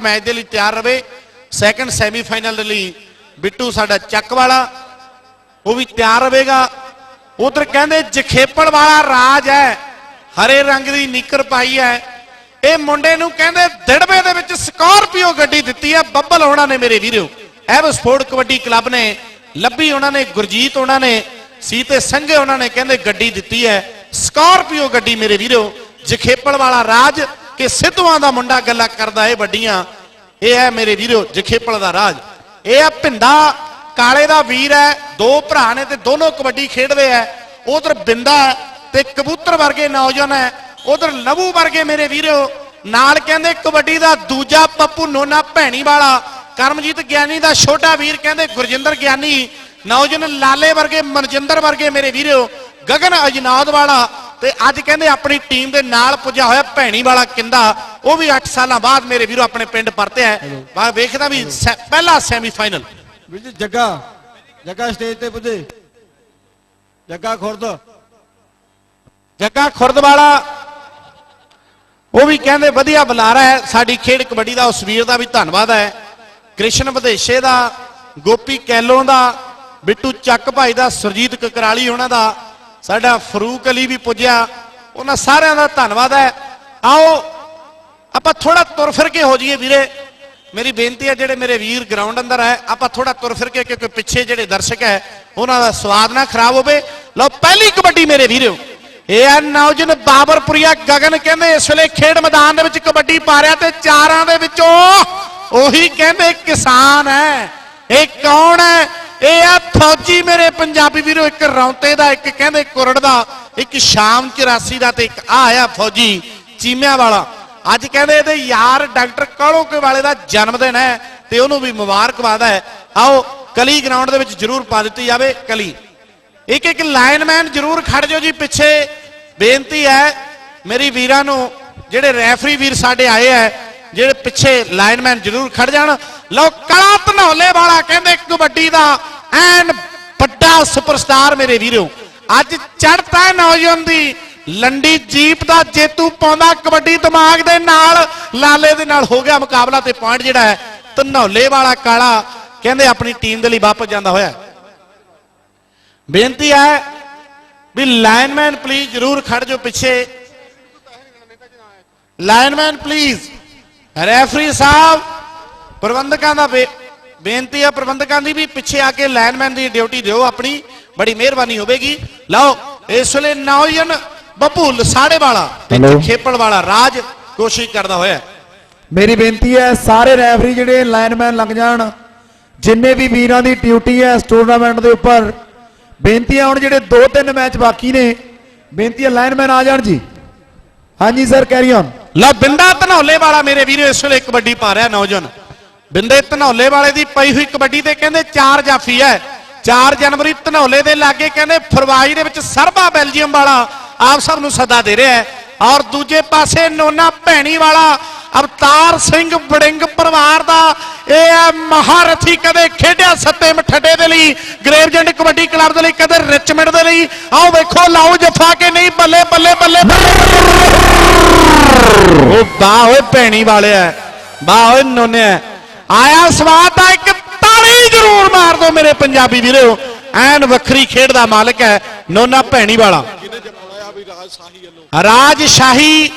Match ਦੇ ਲਈ ਤਿਆਰ ਰਵੇ। ਸੈਕੰਡ ਸੈਮੀਫਾਈਨਲ ਦੇ ਲਈ ਬਿੱਟੂ ਸਾਡਾ ਚੱਕ ਵਾਲਾ, ਉਹ ਵੀ ਤਿਆਰ ਰਹੇਗਾ ਉਧਰ ਕਹਿੰਦੇ ਜਖੇਪੜ ਵਾਲਾ ਰਾਜ ਹੈ, ਹਰੇ ਰੰਗ ਦੀ ਨਿੱਕਰ ਪਾਈ ਹੈ। ਇਹ ਮੁੰਡੇ ਨੂੰ ਕਹਿੰਦੇ ਦਿੜਵੇ ਦੇ ਵਿੱਚ ਸਕਾਰਪੀਓ ਗੱਡੀ ਦਿੱਤੀ ਹੈ, ਬੱਬਲ ਉਹਨਾਂ ਨੇ ਮੇਰੇ ਵੀਰੋ। ਐਵ ਸਪੋਰਟ ਕਬੱਡੀ ਕਲੱਬ ਨੇ, ਲੱਭੀ ਉਹਨਾਂ ਨੇ, ਗੁਰਜੀਤ ਉਹਨਾਂ ਨੇ ਸੀ ਤੇ ਸੰਘੇ ਉਹਨਾਂ ਨੇ ਕਹਿੰਦੇ ਗੱਡੀ ਦਿੱਤੀ ਹੈ। ਸਕਾਰਪੀਓ ਗੱਡੀ ਮੇਰੇ ਵੀਰੋ ਜਖੇਪੜ ਵਾਲਾ ਰਾਜ। ਕਿ ਸਿੱਧੂਆਂ ਦਾ ਮੁੰਡਾ ਗੱਲਾਂ ਕਰਦਾ ਇਹ ਵੱਡੀਆਂ। ਇਹ ਹੈ ਮੇਰੇ ਵੀਰੋ ਜਖੇਪਲ ਦਾ ਰਾਜ। ਇਹ ਹੈ ਭਿੰਦਾ ਕਾਲੇ ਦਾ ਵੀਰ ਹੈ, ਦੋ ਭਰਾ ਨੇ ਤੇ ਦੋਨੋਂ ਕਬੱਡੀ ਖੇਡਦੇ ਆ। ਉਧਰ ਬਿੰਦਾ ਹੈ ਤੇ ਕਬੂਤਰ ਵਰਗੇ ਨੌਜਵਾਨ ਹੈ। ਉਧਰ ਲਵੂ ਵਰਗੇ ਮੇਰੇ ਵੀਰੋ, ਨਾਲ ਕਹਿੰਦੇ ਕਬੱਡੀ ਦਾ ਦੂਜਾ ਪੱਪੂ ਨੋਨਾ ਭੈਣੀ ਵਾਲਾ, ਕਰਮਜੀਤ ਗਿਆਨੀ ਦਾ ਛੋਟਾ ਵੀਰ ਕਹਿੰਦੇ ਗੁਰਜਿੰਦਰ ਗਿਆਨੀ, ਨੌਜਵਾਨ ਲਾਲੇ ਵਰਗੇ ਮਨਜਿੰਦਰ ਵਰਗੇ ਮੇਰੇ ਵੀਰੋ, ਗਗਨ ਅਜਨਾਦ ਵਾਲਾ ਤੇ ਅੱਜ ਕਹਿੰਦੇ ਆਪਣੀ ਟੀਮ ਦੇ ਨਾਲ ਪੁੱਜਿਆ ਹੋਇਆ ਭੈਣੀ ਵਾਲਾ ਕਿੰਦਾ ਉਹ ਵੀ 8 ਸਾਲਾਂ ਬਾਅਦ ਮੇਰੇ ਵੀਰੋ ਆਪਣੇ ਪਿੰਡ ਪਰਤਿਆ ਹੈ। ਬਾ ਵੇਖਦਾ ਵੀ ਪਹਿਲਾ ਸੈਮੀਫਾਈਨਲ ਵੀਰ ਜੀ ਜੱਗਾ ਜੱਗਾ ਸਟੇਜ ਤੇ ਪੁੱਜੇ। ਜੱਗਾ ਖੁਰਦ। ਜੱਗਾ ਖੁਰਦ ਵਾਲਾ ਉਹ ਵੀ ਕਹਿੰਦੇ ਵਧੀਆ ਬੁਲਾਰਾ ਹੈ। ਸਾਡੀ ਖੇਡ ਕਬੱਡੀ ਦਾ ਉਸ ਵੀਰ ਦਾ ਵੀ ਧੰਨਵਾਦ ਹੈ। ਕ੍ਰਿਸ਼ਨ ਵਿਦੇਸ਼ੇ ਦਾ ਗੋਪੀ ਕੈਲੋਂ ਦਾ ਬਿੱਟੂ ਚੱਕ ਭਾਈ ਦਾ ਸੁਰਜੀਤ ਕਕਰਾਲੀ ਉਹਨਾਂ ਦਾ। ਸਾਡਾ ਫਰੂਕ ਅਲੀ ਵੀ ਪੁੱਜਿਆ। ਉਹਨਾਂ ਸਾਰਿਆਂ ਦਾ ਧੰਨਵਾਦ ਹੈ। ਆਓ, ਆਪਾਂ ਥੋੜਾ ਤੁਰ ਫਿਰ ਕੇ ਹੋ ਜਾਈਏ ਵੀਰੇ। ਮੇਰੀ ਬੇਨਤੀ ਹੈ, ਜਿਹੜੇ ਮੇਰੇ ਵੀਰ ਗਰਾਊਂਡ ਅੰਦਰ ਹੈ, ਆਪਾਂ ਥੋੜਾ ਤੁਰ ਫਿਰ ਕੇ ਕਿਉਂਕਿ ਪਿੱਛੇ ਜਿਹੜੇ ਦਰਸ਼ਕ ਹੈ, ਉਹਨਾਂ ਦਾ ਸਵਾਦ ਨਾ ਖਰਾਬ ਹੋਵੇ। ਲਓ, ਪਹਿਲੀ ਕਬੱਡੀ ਮੇਰੇ ਵੀਰੋ। ਇਹ ਆ ਨੌਜਨ ਬਾਬਰਪੁਰੀਆ ਗਗਨ ਕਹਿੰਦੇ, ਇਸ ਵੇਲੇ ਖੇਡ ਮੈਦਾਨ ਦੇ ਵਿੱਚ ਕਬੱਡੀ ਪਾ ਰਿਹਾ ਤੇ ਚਾਰਾਂ ਦੇ ਵਿੱਚੋਂ ਉਹੀ ਕਹਿੰਦੇ ਕਿਸਾਨ ਹੈ। ਇਹ ਕੌਣ ਹੈ? ਇਹ ਆ ਫੌਜੀ ਮੇਰੇ ਪੰਜਾਬੀ ਵੀਰੋ, ਇੱਕ ਰੌਂਤੇ ਦਾ, ਇੱਕ ਕਹਿੰਦੇ ਕੁਰੜ ਦਾ, ਇੱਕ ਸ਼ਾਮ 84 ਦਾ ਤੇ ਇੱਕ ਆ ਆਇਆ ਫੌਜੀ ਚੀਮਿਆਂ ਵਾਲਾ। ਅੱਜ ਕਹਿੰਦੇ ਇਹਦੇ ਯਾਰ ਡਾਕਟਰ ਕਾਲੋਕੇ ਵਾਲੇ ਦਾ ਜਨਮ ਦਿਨ ਹੈ ਤੇ ਉਹਨੂੰ ਵੀ ਮੁਬਾਰਕਬਾਦ ਹੈ। ਆਓ, ਕਲੀ ਗਰਾਊਂਡ ਦੇ ਵਿੱਚ ਜਰੂਰ ਪਾ ਦਿੱਤੀ ਜਾਵੇ ਕਲੀ। ਇੱਕ ਇੱਕ ਲਾਈਨਮੈਨ ਜਰੂਰ ਖੜ ਜਾਓ ਜੀ ਪਿੱਛੇ। ਬੇਨਤੀ ਹੈ, ਮੇਰੀ ਵੀਰਾਂ ਨੂੰ, ਜਿਹੜੇ ਰੈਫਰੀ ਵੀਰ ਸਾਡੇ ਆਏ ਹੈ ਜਿਹੜੇ ਪਿੱਛੇ ਲਾਈਨਮੈਨ ਜਰੂਰ ਖੜ ਜਾਣ। ਲਓ, ਕਲਾ ਧਨੌਲੇ ਵਾਲਾ ਕਹਿੰਦੇ ਕਬੱਡੀ ਦਾ ਐਨ ਵੱਡਾ ਸੁਪਰਸਟਾਰ ਮੇਰੇ ਵੀਰੋ। ਅੱਜ ਚੜਤਾ ਨੌਜਵਾਨ ਦੀ। ਲੰਡੀ ਜੀਪ ਦਾ ਜੇਤੂ ਪਾਉਂਦਾ ਕਬੱਡੀ ਦਿਮਾਗ ਦੇ ਨਾਲ। ਲਾਲੇ ਦੇ ਨਾਲ ਹੋ ਗਿਆ ਮੁਕਾਬਲਾ ਤੇ ਪੁਆਇੰਟ ਜਿਹੜਾ ਹੈ, ਧਨੌਲੇ ਵਾਲਾ ਕਾਲਾ ਕਹਿੰਦੇ ਆਪਣੀ ਟੀਮ ਦੇ ਲਈ ਵਾਪਸ ਜਾਂਦਾ ਹੋਇਆ ਬੇਨਤੀ ਹੈ ਵੀ ਲਾਈਨਮੈਨ ਪਲੀਜ਼ ਜਰੂਰ ਖੜ ਜੋ ਪਿੱਛੇ। ਲਾਈਨਮੈਨ ਪਲੀਜ਼ ਰੈਫਰੀ ਸਾਹਿਬ ਪ੍ਰਬੰਧਕਾਂ ਦਾ ਬੇਨਤੀ ਹੈ ਪ੍ਰਬੰਧਕਾਂ ਦੀ ਵੀ ਪਿੱਛੇ ਆ ਕੇ ਲਾਈਨਮੈਨ ਦੀ ਡਿਊਟੀ ਦਿਓ ਆਪਣੀ ਬੜੀ ਮਿਹਰਬਾਨੀ ਹੋਵੇਗੀ। ਲਓ ਇਸ ਵੇਲੇ ਨੌਜਨ ਬਭੂਲ ਸਾੜੇ ਵਾਲਾ ਤੇ. ਖੇਪਲ ਵਾਲਾ ਰਾਜ ਕੋਸ਼ਿਸ਼ ਕਰਦਾ ਹੋਇਆ। ਮੇਰੀ ਬੇਨਤੀ ਹੈ ਸਾਰੇ ਰੈਫਰੀ ਜਿਹੜੇ ਲਾਈਨਮੈਨ ਲੱਗ ਜਾਣ ਜਿੰਨੇ ਵੀ ਵੀਰਾਂ ਦੀ ਡਿਊਟੀ ਹੈ ਇਸ ਟੂਰਨਾਮੈਂਟ ਦੇ ਉੱਪਰ ਬੇਨਤੀ ਹੈ ਹੁਣ ਜਿਹੜੇ 2-3 ਮੈਚ ਬਾਕੀ ਨੇ ਬੇਨਤੀ ਹੈ ਲਾਈਨਮੈਨ ਆ ਜਾਣ ਜੀ। ਹਾਂਜੀ ਸਰ ਕੈਰੀ ਔਨ ਲਓ ਬਿੰਦਾ ਧਨੌਲੇ ਵਾਲਾ ਮੇਰੇ ਵੀਰੋ, ਇਸ ਵੇਲੇ ਕਬੱਡੀ ਪਾ ਰਿਹਾ ਨੌਜਵਾਨ। ਬਿੰਦੇ ਧਨੌਲੇ ਵਾਲੇ ਦੀ ਪਈ ਹੋਈ ਕਬੱਡੀ ਤੇ ਕਹਿੰਦੇ ਚਾਰ ਜਾਫੀ ਹੈ। 4 ਜਨਵਰੀ ਧਨੌਲੇ ਦੇ ਲਾਗੇ ਕਹਿੰਦੇ ਫਰਵਾਈ ਦੇ ਵਿੱਚ ਸਰਬਾ ਬੈਲਜੀਅਮ ਵਾਲਾ ਆਪ ਸਭ ਨੂੰ ਸੱਦਾ ਦੇ ਰਿਹਾ ਹੈ। ਔਰ ਦੂਜੇ ਪਾਸੇ ਨੋਨਾ ਭੈਣੀ ਵਾਲਾ ਅਵਤਾਰ ਸਿੰਘ ਵੜਿੰਗ ਪਰਿਵਾਰ ਦਾ ਇਹ ਹੈ ਮਹਾਰਥੀ ਕਦੇ ਖੇਡਿਆ ਸੱਤੇ ਮਠੱਡੇ ਦੇ ਲਈ ਗ੍ਰੇਵਜੈਂਟ ਕਬੱਡੀ ਕਲੱਬ ਦੇ ਲਈ ਕਦੇ ਰਿਚਮੈਂਡ ਦੇ ਲਈ। ਆਓ ਵੇਖੋ ਲਾਓ ਜਫਾ ਕੇ ਨਹੀਂ ਬੱਲੇ ਬੱਲੇ ਬੱਲੇ ਉਹ ਬਾਹ ਓਏ ਭੈਣੀ ਵਾਲਿਆ ਬਾਹ ਓਏ ਨੋਨਿਆ ਆਇਆ ਸਵਾਦ ਦਾ ਇੱਕ ਤਾੜੀ ਜ਼ਰੂਰ ਮਾਰ ਦਿਓ ਮੇਰੇ ਪੰਜਾਬੀ ਵੀਰੋ। ਐਨ ਵੱਖਰੀ ਖੇਡ ਦਾ ਮਾਲਕ ਹੈ ਨੋਨਾ ਭੈਣੀ ਵਾਲਾ। ਰਾਜ ਸ਼ਾਹੀ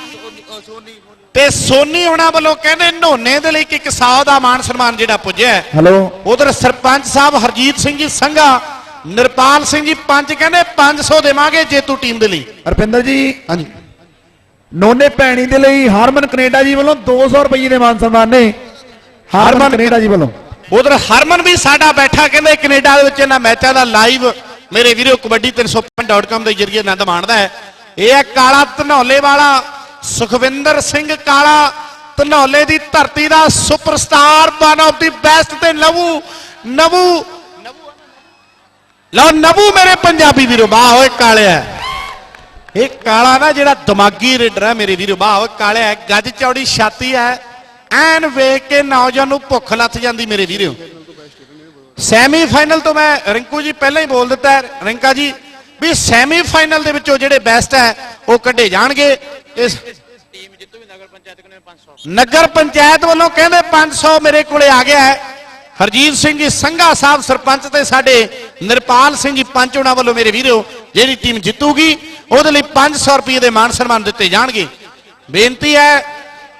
ਤੇ ਸੋਨੀ ਹੋਣਾ ਵੱਲੋਂ ਕਹਿੰਦੇ ਨੋਨੇ ਦੇ ਲਈ ਇੱਕ 100 ਦਾ ਮਾਨ ਸਨਮਾਨ ਜਿਹੜਾ ਪੁੱਜਿਆ ਹੈ। ਹੈਲੋ। ਉਧਰ ਸਰਪੰਚ ਸਾਹਿਬ ਹਰਜੀਤ ਸਿੰਘ ਜੀ ਸੰਘਾ ਨਿਰਪਾਲ ਸਿੰਘ ਜੀ ਪੰਜ ਕਹਿੰਦੇ 500 ਦੇਵਾਂਗੇ ਜੇਤੂ ਟੀਮ ਦੇ ਲਈ। ਅਰਪਿੰਦਰ ਜੀ ਹਾਂਜੀ। ਨੋਨੇ ਭੈਣੀ ਦੇ ਲਈ ਹਰਮਨ ਕੈਨੇਡਾ ਜੀ ਵੱਲੋਂ 200 ਰੁਪਏ ਦੇ ਮਾਨ ਸਨਮਾਨ ਨੇ। ਹਰਮਨ ਹਰਮਨ- ਕੈਨੇਡਾ ਜੀ ਵੱਲੋਂ। ਉਧਰ ਹਰਮਨ ਵੀ ਸਾਡਾ ਬੈਠਾ ਕਹਿੰਦੇ ਕੈਨੇਡਾ ਦੇ ਵਿੱਚ ਇਹਨਾਂ ਮੈਚਾਂ ਦਾ ਲਾਈਵ ਮੇਰੇ ਵੀਰੋ ਕਬੱਡੀ 305.com ਦੇ ਜਰੀਏ ਆਨੰਦ ਮਾਣਦਾ ਹੈ। ਇਹ ਹੈ ਕਾਲਾ ਧਨੌਲੇ ਵਾਲਾ ਸੁਖਵਿੰਦਰ ਸਿੰਘ ਕਾਲਾ ਧਨੌਲੇ ਦੀ ਧਰਤੀ ਦਾ superstar one of the best ਤੇ ਨਵੂ ਨਵੂ, ਲਓ ਨਵੂ ਮੇਰੇ ਪੰਜਾਬੀ ਵੀਰੋ ਬਾਹ ਹੋਏ ਕਾਲਿਆ ਇਹ ਕਾਲਾ ਨਾ ਜਿਹੜਾ ਦਿਮਾਗੀ ਰੇਡਰ ਹੈ ਮੇਰੇ ਵੀਰੋ ਬਾਹ ਹੋਏ ਕਾਲਿਆ ਗੱਜ ਚੌੜੀ ਛਾਤੀ ਹੈ ਐਨ ਵੇਖ ਕੇ ਨੌਜਵਾਨ ਨੂੰ ਭੁੱਖ ਲੱਥ ਜਾਂਦੀ ਮੇਰੇ ਵੀਰੋ। ਸੈਮੀ ਫਾਈਨਲ ਤੋਂ ਮੈਂ ਰਿੰਕੂ ਜੀ ਪਹਿਲਾਂ ਹੀ ਬੋਲ ਦਿੱਤਾ ਰਿੰਕਾ ਜੀ, ਵੀ ਸੈਮੀ ਫਾਈਨਲ ਦੇ ਵਿੱਚੋਂ ਜਿਹੜੇ ਬੈਸਟ ਹੈ ਉਹ ਕੱਢੇ ਜਾਣਗੇ। ਇਸ ਨਗਰ ਪੰਚਾਇਤ ਵੱਲੋਂ ਕਹਿੰਦੇ 500 ਮੇਰੇ ਕੋਲੇ ਆ ਗਿਆ ਹੈ। ਹਰਜੀਤ ਸਿੰਘ ਜੀ ਸੰਘਾ ਸਾਹਿਬ ਸਰਪੰਚ ਤੇ ਸਾਡੇ ਨਿਰਪਾਲ ਸਿੰਘ ਜੀ ਪੰਚ ਉਹਨਾਂ ਵੱਲੋਂ ਮੇਰੇ ਵੀਰੋ ਜਿਹੜੀ ਟੀਮ ਜਿੱਤੂਗੀ ਉਹਦੇ ਲਈ 500 ਰੁਪਏ ਦੇ ਮਾਨ ਸਨਮਾਨ ਦਿੱਤੇ ਜਾਣਗੇ। ਬੇਨਤੀ ਹੈ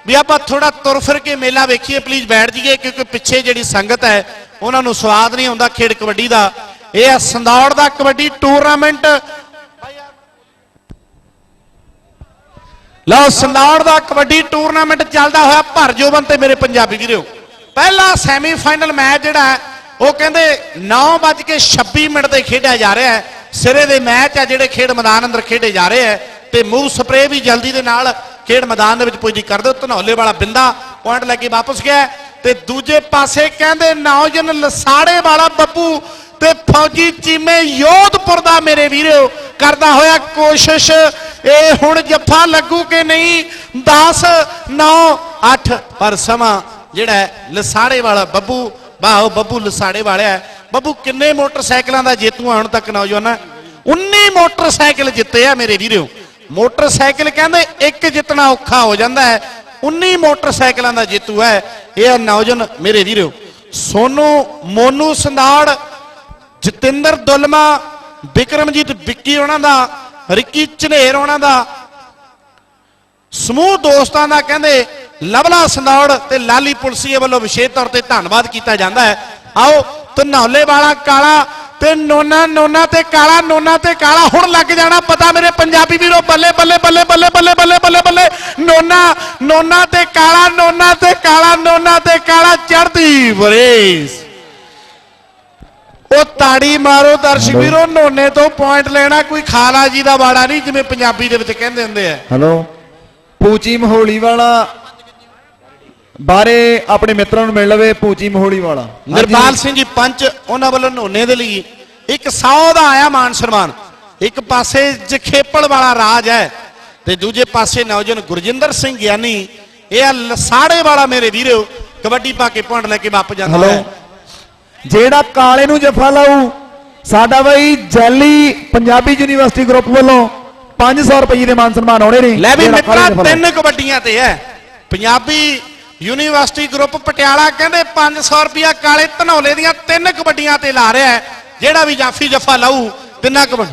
ਵੀ ਆਪਾਂ ਥੋੜਾ ਤੁਰ ਫਿਰ ਕੇ ਮੇਲਾ ਵੇਖੀਏ ਪਲੀਜ਼ ਬੈਠ ਜਾਈਏ ਕਿਉਂਕਿ ਪਿੱਛੇ ਜਿਹੜੀ ਸੰਗਤ ਹੈ ਉਹਨਾਂ ਨੂੰ ਸਵਾਦ ਨਹੀਂ ਆਉਂਦਾ ਖੇਡ ਕਬੱਡੀ ਦਾ। ਇਹ ਹੈ ਸੰਦੌੜ ਦਾ ਕਬੱਡੀ ਟੂਰਨਾਮੈਂਟ ਲਓ ਸੰਦੌੜ ਦਾ ਕਬੱਡੀ ਟੂਰਨਾਮੈਂਟ ਚੱਲਦਾ ਹੋਇਆ, ਭਰ ਜੋਬਨ ਤੇ ਮੇਰੇ ਪੰਜਾਬੀ ਵੀਰੋ। ਪਹਿਲਾ ਸੈਮੀਫਾਈਨਲ ਮੈਚ ਜਿਹੜਾ ਉਹ ਕਹਿੰਦੇ 9:26 ਮਿੰਟ ਤੇ ਖੇਡਿਆ ਜਾ ਰਿਹਾ ਹੈ। ਸਿਰੇ ਦੇ ਮੈਚ ਆ ਜਿਹੜੇ ਖੇਡ ਮੈਦਾਨ ਅੰਦਰ ਖੇਡੇ ਜਾ ਰਹੇ ਹੈ ਤੇ ਮੂਵ ਸਪਰੇ ਵੀ ਜਲਦੀ ਦੇ ਨਾਲ ਖੇਡ ਮੈਦਾਨ ਦੇ ਵਿੱਚ ਪੁੱਜੀ ਕਰ ਦਿਓ। ਧਨੌਲੇ ਵਾਲਾ ਬਿੰਦਾ ਪੁਆਇੰਟ ਲੈ ਕੇ ਵਾਪਸ ਗਿਆ ਤੇ ਦੂਜੇ ਪਾਸੇ ਕਹਿੰਦੇ ਨੌਜਨ ਲਸਾੜੇ ਵਾਲਾ ਬੱਬੂ ਤੇ ਫੌਜੀ ਚੀਮੇ ਯੋਧਪੁਰ ਦਾ ਮੇਰੇ ਵੀਰੋ, ਕਰਦਾ ਹੋਇਆ ਕੋਸ਼ਿਸ਼ ਇਹ ਹੁਣ ਜੱਫਾ ਲੱਗੂ ਕਿ ਨਹੀਂ? 10 9 8 ਪਰ ਸਮਾਂ ਜਿਹੜਾ ਲਸਾੜੇ ਵਾਲਾ ਬੱਬੂ ਬਾਹੋ ਬੱਬੂ ਲਸਾੜੇ ਵਾਲਿਆ ਬੱਬੂ, ਕਿੰਨੇ ਮੋਟਰਸਾਈਕਲਾਂ ਦਾ ਜੇਤੂ ਆ ਹੁਣ ਤੱਕ ਨੌਜਵਾਨ? 19 ਮੋਟਰਸਾਈਕਲ ਜਿੱਤੇ ਆ ਮੇਰੇ ਵੀਰੋ। ਮੋਟਰਸਾਈਕਲ ਕਹਿੰਦੇ ਇੱਕ ਜਿੱਤਣਾ ਔਖਾ ਹੋ ਜਾਂਦਾ ਹੈ। 19 ਮੋਟਰਸਾਈਕਲਾਂ ਦਾ ਜੇਤੂ ਹੈ। ਇਹ ਆ ਨੌਜਵਾਨ ਮੇਰੇ ਵੀਰੋ। ਸੋਨੂ, ਮੋਨੂ ਸੰਦਾੜ ਜਤਿੰਦਰ ਦੁਲਮਾ ਵਿਕਰਮਜੀਤ ਵਿੱਕੀ ਉਹਨਾਂ ਦਾ ਰਿੱਕੀ ਝਨੇਰ ਉਹਨਾਂ ਦਾ। ਸਮੂਹ ਦੋਸਤਾਂ ਦਾ ਕਹਿੰਦੇ, ਲਵਲਾ ਸੰਦੌੜ ਤੇ ਲਾਲੀ ਪੁਲਸੀਏ ਵੱਲੋਂ ਵਿਸ਼ੇਸ਼ ਤੌਰ ਤੇ ਧੰਨਵਾਦ ਕੀਤਾ ਜਾਂਦਾ ਹੈ। ਆਓ ਤਨੌਲੇ ਵਾਲਾ ਕਾਲਾ ਤੇ ਨੋਨਾ ਨੋਨਾ ਤੇ ਕਾਲਾ, ਨੋਨਾ ਤੇ ਕਾਲਾ, ਹੁਣ ਲੱਗ ਜਾਣਾ ਪਤਾ ਮੇਰੇ ਪੰਜਾਬੀ ਵੀਰੋ, ਬੱਲੇ ਬੱਲੇ ਬੱਲੇ ਬੱਲੇ ਬੱਲੇ ਬੱਲੇ ਬੱਲੇ ਬੱਲੇ। ਨੋਨਾ ਨੋਨਾ ਤੇ ਕਾਲਾ, ਨੋਨਾ ਤੇ ਕਾਲਾ, ਨੋਨਾ ਤੇ ਕਾਲਾ ਚੜਦੀ ਬਰੇਸ ਉਹ ਤਾੜੀ ਮਾਰੋ ਦਰਸ਼ਕ ਵੀਰੋ ਨੋਨੇ ਤੋਂ ਪੁਆਇੰਟ ਲੈਣਾ ਕੋਈ ਖਾਲਾ ਜੀ ਦਾ ਬਾੜਾ ਨਹੀਂ ਜਿਵੇਂ ਪੰਜਾਬੀ ਦੇ ਵਿੱਚ ਕਹਿੰਦੇ ਹੁੰਦੇ ਆ। ਹੈਲੋ। ਪੂਚੀ ਮਹੋਲੀ ਵਾਲਾ ਬਾਰੇ ਆਪਣੇ ਮਿੱਤਰਾਂ ਨੂੰ ਮਿਲ ਲਵੇ ਪੂਚੀ ਮਹੋਲੀ ਵਾਲਾ। ਨਿਰਪਾਲ ਸਿੰਘ ਜੀ ਪੰਚ ਉਹਨਾਂ ਵੱਲੋਂ ਨੋਨੇ ਦੇ ਲਈ ਇੱਕ 100 ਦਾ ਆਇਆ ਮਾਨ ਸਨਮਾਨ। ਇੱਕ ਪਾਸੇ ਜਖੇਪਲ ਵਾਲਾ ਰਾਜ ਹੈ ਤੇ ਦੂਜੇ ਪਾਸੇ ਨੌਜਵਾਨ ਗੁਰਜਿੰਦਰ ਸਿੰਘ ਗਿਆਨੀ। ਇਹ ਆ ਲਸਾੜੇ ਵਾਲਾ ਮੇਰੇ ਵੀਰੋ ਕਬੱਡੀ ਪਾ ਕੇ ਪੁਆਇੰਟ ਲੈ ਕੇ ਵਾਪਸ ਜਾਂਦਾ ਹੈਲੋ। ਹੈ। ਜਿਹੜਾ ਕਾਲੇ ਨੂੰ ਜਫਾ ਲਾਊ ਸਾਡਾ ਬਈ ਜੈਲੀ ਪੰਜਾਬੀ ਯੂਨੀਵਰਸਿਟੀ ਗਰੁੱਪ ਵੱਲੋਂ 500 ਰੁਪਏ ਦੇ ਮਾਨ ਸਨਮਾਨ ਹੋਣੇ ਨੇ। ਲੈ ਵੀ ਮਿੱਤਰਾ। ਤਿੰਨ ਕਬੱਡੀਆਂ ਤੇ ਹੈ ਪੰਜਾਬੀ ਯੂਨੀਵਰਸਿਟੀ ਗਰੁੱਪ ਪਟਿਆਲਾ ਕਹਿੰਦੇ 500 ਰੁਪਿਆ ਕਾਲੇ ਧਨੌਲੇ ਦੀਆਂ ਤਿੰਨ ਕਬੱਡੀਆਂ ਤੇ ਲਾ ਰਿਹਾ ਹੈ ਜਿਹੜਾ ਵੀ ਜਾਫੀ ਜਫਾ ਲਾਊ ਤਿੰਨਾਂ ਕਬੱਡੀ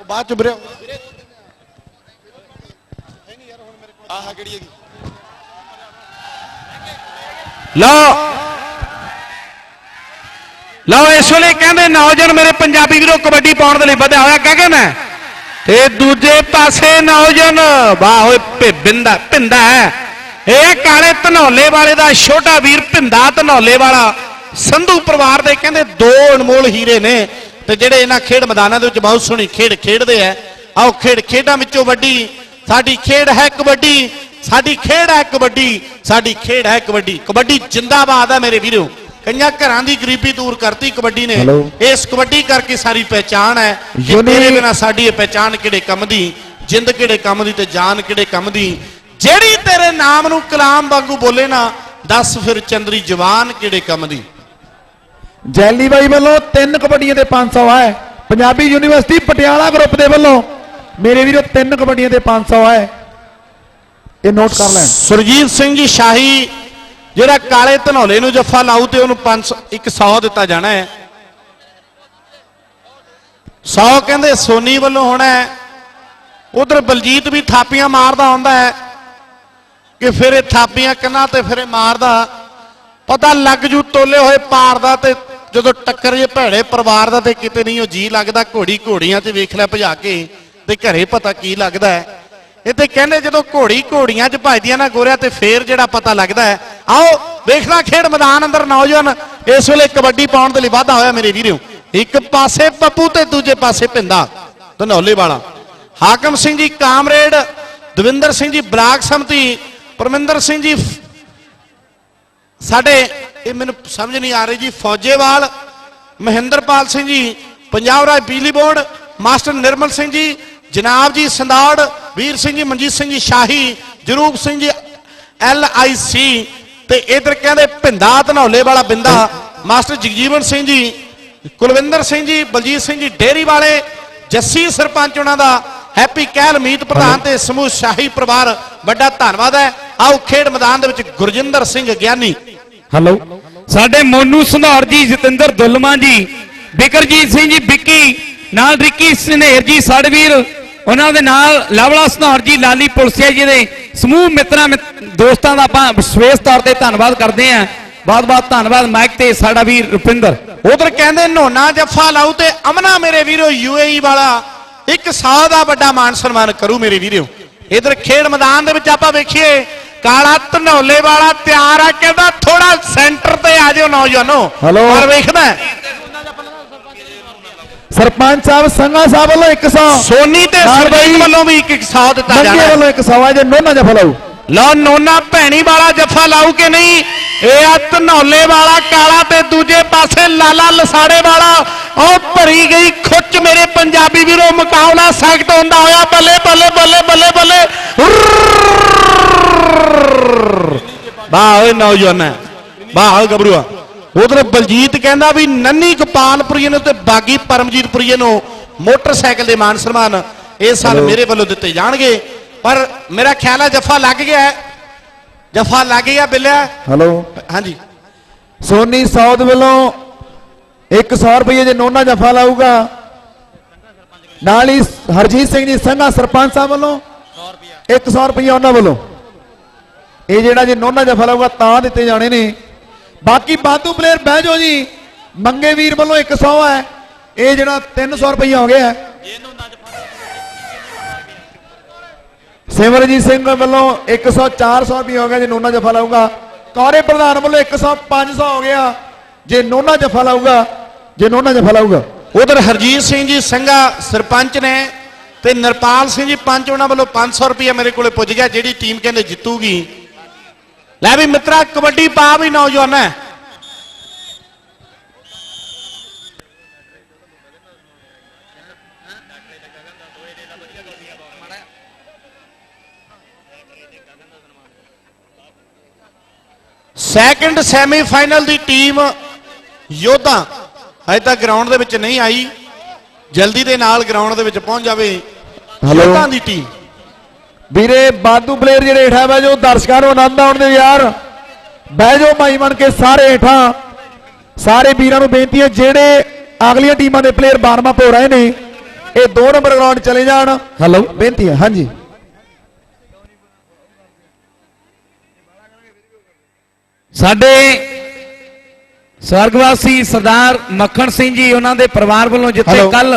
ਉਹ ਬਾਅਦ ਚ ਵੀਰੇ ਆਹ ਕਿਹੜੀ ਹੈਗੀ? ਲਓ। ਲਓ, ਇਸ ਵੇਲੇ ਕਹਿੰਦੇ ਨੌਜਵਾਨ ਮੇਰੇ ਪੰਜਾਬੀ ਵੀਰੋ, ਕਬੱਡੀ ਪਾਉਣ ਦੇ ਲਈ ਵਧਿਆ ਹੋਇਆ ਗਗਨ ਹੈ ਤੇ ਦੂਜੇ ਪਾਸੇ ਨੌਜਵਾਨ, ਵਾਹ ਓਏ ਭਿ- ਭਿੰਦਾ ਹੈ। ਇਹ ਕਾਲੇ ਧਨੌਲੇ ਵਾਲੇ ਦਾ ਛੋਟਾ ਵੀਰ, ਭਿੰਦਾ ਧਨੌਲੇ ਵਾਲਾ, ਸੰਧੂ ਪਰਿਵਾਰ ਦੇ ਕਹਿੰਦੇ ਦੋ ਅਨਮੋਲ ਹੀਰੇ ਨੇ। ਤੇ ਜਿਹੜੇ ਇਹਨਾਂ ਖੇਡ ਮੈਦਾਨਾਂ ਦੇ ਵਿੱਚ ਬਹੁਤ ਸੋਹਣੀ ਖੇਡ ਖੇਡਦੇ ਆ। ਆਓ ਖੇਡ ਖੇਡਾਂ ਵਿੱਚੋਂ ਵੱਡੀ ਸਾਡੀ ਖੇਡ ਹੈ ਕਬੱਡੀ ਸਾਡੀ ਖੇਡ ਹੈ ਕਬੱਡੀ ਸਾਡੀ ਖੇਡ ਹੈ ਕਬੱਡੀ। ਕਬੱਡੀ ਜਿੰਦਾਬਾਦ ਹੈ ਮੇਰੇ ਵੀਰੋ। ਕਈਆਂ ਘਰਾਂ ਦੀ ਗਰੀਬੀ ਦੂਰ ਕਰਤੀ ਕਬੱਡੀ ਨੇ। ਇਸ ਕਬੱਡੀ ਕਰਕੇ ਸਾਰੀ ਪਹਿਚਾਣ ਹੈ ਤੇਰੇ ਬਿਨਾ ਸਾਡੀ ਇਹ ਪਹਿਚਾਣ ਕਿਹੜੇ ਕੰਮ ਦੀ? ਜਿੰਦ ਕਿਹੜੇ ਕੰਮ ਦੀ ਤੇ ਜਾਨ ਕਿਹੜੇ ਕੰਮ ਦੀ? ਜਿਹੜੀ ਤੇਰੇ ਨਾਮ ਨੂੰ ਕਲਾਮ ਵਾਂਗੂ ਬੋਲੇ ਨਾ ਦੱਸ ਫਿਰ ਚੰਦਰੀ ਜਵਾਨ ਕਿਹੜੇ ਕੰਮ ਦੀ? ਜੈਲੀ ਬਾਈ ਵੱਲੋਂ ਤਿੰਨ ਕਬੱਡੀਆਂ ਤੇ 500 ਹੈ। ਪੰਜਾਬੀ ਯੂਨੀਵਰਸਿਟੀ ਪਟਿਆਲਾ ਗਰੁੱਪ ਦੇ ਵੱਲੋਂ ਮੇਰੇ ਵੀਰੋ, ਤਿੰਨ ਕਬੱਡੀਆਂ ਤੇ 500 ਹੈ ਇਹ ਨੋਟ ਕਰ ਲੈਣ। ਸੁਰਜੀਤ ਸਿੰਘ ਜੀ ਸ਼ਾਹੀ, ਜਿਹੜਾ ਕਾਲੇ ਧਨੌਲੇ ਨੂੰ ਜੱਫਾ ਲਾਊ ਤੇ ਉਹਨੂੰ 500 100 ਦਿੱਤਾ ਜਾਣਾ ਹੈ। 100 ਕਹਿੰਦੇ ਸੋਨੀ ਵੱਲੋਂ ਹੋਣਾ ਹੈ। ਉਧਰ ਬਲਜੀਤ ਵੀ ਥਾਪੀਆਂ ਮਾਰਦਾ ਹੁੰਦਾ ਹੈ ਕਿ ਫਿਰ ਇਹ ਥਾਪੀਆਂ ਕੰਨਾਂ ਤੇ ਫਿਰ ਇਹ ਮਾਰਦਾ। ਪਤਾ ਲੱਗ ਜੂ ਤੋਲੇ ਹੋਏ ਪਾਰ ਦਾ ਤੇ ਜਦੋਂ ਟੱਕਰ ਜੇ ਭੈੜੇ ਪਰਿਵਾਰ ਦਾ ਤੇ ਕਿਤੇ ਨਹੀਂ, ਉਹ ਜੀ ਲੱਗਦਾ ਘੋੜੀ ਘੋੜੀਆਂ ਤੇ ਵੇਖ ਲੈ ਭਜਾ ਕੇ। ਤੇ ਘਰੇ ਪਤਾ ਕੀ ਲੱਗਦਾ ਹੈ? ਇਹ ਤੇ ਕਹਿੰਦੇ ਜਦੋਂ ਘੋੜੀ ਘੋੜੀਆਂ 'ਚ ਭਜਦੀਆਂ ਨਾ ਗੋਰਿਆ ਤੇ ਫੇਰ ਜਿਹੜਾ ਪਤਾ ਲੱਗਦਾ ਹੈ। ਆਓ ਵੇਖਣਾ ਖੇਡ ਮੈਦਾਨ ਅੰਦਰ ਨੌਜਵਾਨ, ਇਸ ਵੇਲੇ ਕਬੱਡੀ ਪਾਉਣ ਦੇ ਲਈ ਵਾਧਾ ਹੋਇਆ ਮੇਰੇ ਵੀਰੋ। ਇੱਕ ਪਾਸੇ ਪੱਪੂ ਤੇ ਦੂਜੇ ਪਾਸੇ ਪਿੰਦਾ, ਧਨੌਲੇ ਵਾਲਾ। ਹਾਕਮ ਸਿੰਘ ਜੀ ਕਾਮਰੇਡ, ਦਵਿੰਦਰ ਸਿੰਘ ਜੀ ਬਲਾਕ ਸਮਤੀ, ਪਰਮਿੰਦਰ ਸਿੰਘ ਜੀ ਸਾਡੇ, ਇਹ ਮੈਨੂੰ ਸਮਝ ਨਹੀਂ ਆ ਰਹੀ ਜੀ, ਫੌਜੇਵਾਲ, ਮਹਿੰਦਰਪਾਲ ਸਿੰਘ ਜੀ, ਪੰਜਾਬ ਰਾਜ ਬਿਜਲੀ ਬੋਰਡ, ਮਾਸਟਰ ਨਿਰਮਲ ਸਿੰਘ ਜੀ ਜਨਾਬ ਜੀ ਸੰਦਾੜ ਵੀਰ ਸਿੰਘ ਜੀ ਮਨਜੀਤ ਸਿੰਘ ਜੀ ਸ਼ਾਹੀ ਜਰੂਪ ਸਿੰਘ ਜੀ ਐਲ ਆਈ ਸੀ ਤੇ ਇਧਰ ਕਹਿੰਦੇ ਭਿੰਦਾ ਧਨੌਲੇ ਵਾਲਾ ਬਿੰਦਾ ਮਾਸਟਰ ਜਗਜੀਵਨ ਸਿੰਘ ਜੀ ਕੁਲਵਿੰਦਰ ਸਿੰਘ ਜੀ ਬਲਜੀਤ ਸਿੰਘ ਜੀ ਡੇਰੀ ਵਾਲੇ ਜੱਸੀ ਸਰਪੰਚ ਉਹਨਾਂ ਦਾ ਹੈਪੀ ਕਹਿਲ ਮੀਤ ਪ੍ਰਧਾਨ ਤੇ ਸਮੂਹ ਸ਼ਾਹੀ ਪਰਿਵਾਰ ਵੱਡਾ ਧੰਨਵਾਦ ਹੈ। ਆਓ ਖੇਡ ਮੈਦਾਨ ਦੇ ਵਿੱਚ ਗੁਰਜਿੰਦਰ ਸਿੰਘ ਗਿਆਨੀ। ਹੈਲੋ ਸਾਡੇ ਮੋਨੂ ਸੰਧੌਰ ਜੀ ਜਤਿੰਦਰ ਦੁੱਲਮਾ ਜੀ ਬਿਕਰਜੀਤ ਸਿੰਘ ਜੀ ਵਿੱਕੀ ਨਾਲ ਰਿੱਕੀ ਸਨੇਰ ਜੀ ਸਾਡੇ ਵੀਰ ਉਹਨਾਂ ਦੇ ਨਾਲ ਲਵਲਾ ਸੰਧੌਰ ਜੀ ਲਾਲੀ ਪੁਲਸੀਆ ਜੀ ਦੇ ਸਮੂਹ ਮਿੱਤਰਾਂ ਮਿੱਤ- ਦੋਸਤਾਂ ਦਾ ਆਪਾਂ ਵਿਸ਼ੇਸ਼ ਤੌਰ ਤੇ ਧੰਨਵਾਦ ਕਰਦੇ ਆਂ ਬਹੁਤ ਬਹੁਤ ਧੰਨਵਾਦ ਮਾਈਕ ਤੇ ਸਾਡਾ ਵੀਰ ਰੁਪਿੰਦਰ। ਉਧਰ ਕਹਿੰਦੇ ਨੋਨਾ ਜੱਫਾ ਲਾਉ ਤੇ ਅਮਨਾ ਮੇਰੇ ਵੀਰੋ ਯੂਏਈ ਵਾਲਾ ਇੱਕ ਸਾਲ ਦਾ ਵੱਡਾ ਮਾਨ ਸਨਮਾਨ ਕਰੂ ਮੇਰੇ ਵੀਰੋ। ਇਧਰ ਖੇਡ ਮੈਦਾਨ ਦੇ ਵਿੱਚ ਆਪਾਂ ਵੇਖੀਏ ਕਾਲਾ ਧਨੌਲੇ ਵਾਲਾ ਤਿਆਰ ਆ ਕਹਿੰਦਾ ਥੋੜਾ ਸੈਂਟਰ ਤੇ ਆ ਜਾਓ ਨੌਜਵਾਨੋ। ਹੈਲੋ। ਪਰ ਵੇਖਦਾ ਸਰਪੰਚ ਸਾਹਿਬ ਸੰਘਾ ਸਾਹਿਬ ਵੱਲੋਂ 100 ਸੋਨੀ ਤੇ ਨਾਲ ਬਾਈ ਵੱਲੋਂ ਵੀ ਇੱਕ ਇੱਕ ਸੌ ਦਿੱਤਾ ਮੰਗੇ ਜਾਣਾ। ਹੈ। ਵੱਲੋਂ 100 ਹੈ ਜੇ ਨੋਨਾ ਜਫਾ ਲਾਊ ਲਓ ਨੋਨਾ ਭੈਣੀ ਵਾਲਾ ਜੱਫਾ ਲਾਊ ਕਿ ਨਹੀਂ? ਇਹ ਆ ਧਨੌਲੇ ਵਾਲਾ ਕਾਲਾ ਤੇ ਦੂਜੇ ਪਾਸੇ ਲਾਲਾ ਲਸਾੜੇ ਵਾਲਾ। ਉਹ ਭਰੀ ਗਈ ਖੁੱਚ ਮੇਰੇ ਪੰਜਾਬੀ ਵੀਰੋ ਮੁਕਾਬਲਾ ਸਖਤ ਹੁੰਦਾ ਹੋਇਆ। ਬੱਲੇ ਬੱਲੇ ਬੱਲੇ ਬੱਲੇ ਬੱਲੇ। ਵਾਹ ਓਏ ਨੌਜਵਾਨ। ਵਾਹ ਓਏ ਗੱਭਰੂਆ। ਉਧਰ ਬਲਜੀਤ ਕਹਿੰਦਾ ਵੀ ਨੰਨੀ ਗੋਪਾਲਪੁਰੀਏ ਨੂੰ ਤੇ ਬਾਗੀ ਪਰਮਜੀਤਪੁਰੀਏ ਨੂੰ ਮੋਟਰਸਾਈਕਲ ਦੇ ਮਾਨ ਸਨਮਾਨ ਇਹ ਸਾਲ। ਮੇਰੇ ਵੱਲੋਂ ਦਿੱਤੇ ਜਾਣਗੇ। ਪਰ ਮੇਰਾ ਖਿਆਲ ਹੈ ਜੱਫਾ ਲੱਗ ਗਿਆ ਹੈ। ਜੱਫਾ ਲੱਗ ਗਿਆ ਬਿੱਲਿਆ ਹੈਲੋ। ਹਾਂਜੀ। ਸੋਨੀ ਸੌਦ ਵੱਲੋਂ 100 ਰੁਪਏ ਜੇ ਨੋਨਾ ਜਫਾ ਲਾਊਗਾ। ਨਾਲ ਹੀ ਹਰਜੀਤ ਸਿੰਘ ਜੀ ਸੰਘਾ ਸਰਪੰਚ ਸਾਹਿਬ ਵੱਲੋਂ 100 ਰੁਪਏ ਉਹਨਾਂ ਵੱਲੋਂ। ਇਹ ਜਿਹੜਾ ਜੇ ਨੋਨਾ ਜਫਾ ਲਾਊਗਾ ਤਾਂ ਦਿੱਤੇ ਜਾਣੇ ਨੇ। ਬਾਕੀ ਬਾਦੂ ਪਲੇਅਰ ਬਹਿ ਜਾਓ ਜੀ। ਮੰਗੇ ਵੀਰ ਵੱਲੋਂ 100 ਹੈ। ਇਹ ਜਿਹੜਾ 300 ਰੁਪਏ ਹੋ ਗਿਆ ਸਿਮਰਜੀਤ ਸਿੰਘ ਵੱਲੋਂ 100 400 ਰੁਪਏ ਹੋ ਗਿਆ ਜੇ ਨੋਨਾ ਜਫਾ ਲਾਊਗਾ। ਕੌਰੇ ਪ੍ਰਧਾਨ ਵੱਲੋਂ 100 500 ਹੋ ਗਿਆ ਜੇ ਨੋਨਾ ਜਫਾ ਲਾਊਗਾ। ਜੇ ਨੋਨਾ ਜਫਾ ਲਾਊਗਾ। ਉਧਰ ਹਰਜੀਤ ਸਿੰਘ ਜੀ ਸੰਘਾ ਸਰਪੰਚ ਨੇ ਤੇ ਨਿਰਪਾਲ ਸਿੰਘ ਜੀ ਪੰਚ ਉਹਨਾਂ ਵੱਲੋਂ 500 ਰੁਪਏ ਮੇਰੇ ਕੋਲੇ ਪੁੱਜ ਗਿਆ। ਜਿਹੜੀ ਟੀਮ ਕਹਿੰਦੇ ਜਿੱਤੂਗੀ ਲੈ ਵੀ ਮਿੱਤਰਾ ਕਬੱਡੀ ਪਾ ਵੀ ਨੌਜਵਾਨ ਹੈ। ਸੈਕੰਡ ਸੈਮੀਫਾਈਨਲ ਦੀ ਟੀਮ ਯੋਧਾ ਹਜੇ ਤੱਕ ਗਰਾਊਂਡ ਦੇ ਵਿੱਚ ਨਹੀਂ ਆਈ। ਜਲਦੀ ਦੇ ਨਾਲ ਗਰਾਊਂਡ ਦੇ ਵਿੱਚ ਪਹੁੰਚ ਜਾਵੇ। ਯੋਧਾ ਦੀ ਟੀਮ ਵੀਰੇ ਬਾਦੂ ਪਲੇਅਰ ਜਿਹੜੇ ਹੇਠਾਂ ਬਹਿ ਜਾਓ ਦਰਸ਼ਕਾਂ ਨੂੰ ਆਨੰਦ ਆਉਣ ਦੇ ਯਾਰ। ਬਹਿ ਜਾਓ ਮਾਈ ਬਣ ਕੇ ਸਾਰੇ ਹੇਠਾਂ। ਸਾਰੇ ਵੀਰਾਂ ਨੂੰ ਬੇਨਤੀ ਹੈ ਜਿਹੜੇ ਅਗਲੀਆਂ ਟੀਮਾਂ ਦੇ ਪਲੇਅਰ ਬਾਰਮਾ ਹੋ ਰਹੇ ਨੇ ਇਹ 2 ਨੰਬਰ ਗਰਾਊਂਡ ਚਲੇ ਜਾਣ। ਹੈਲੋ ਬੇਨਤੀ ਹੈ ਹਾਂਜੀ। ਸਾਡੇ ਸਵਰਗਵਾਸੀ ਸਰਦਾਰ ਮੱਖਣ ਸਿੰਘ ਜੀ ਉਹਨਾਂ ਦੇ ਪਰਿਵਾਰ ਵੱਲੋਂ ਜਿੱਥੇ। ਕੱਲ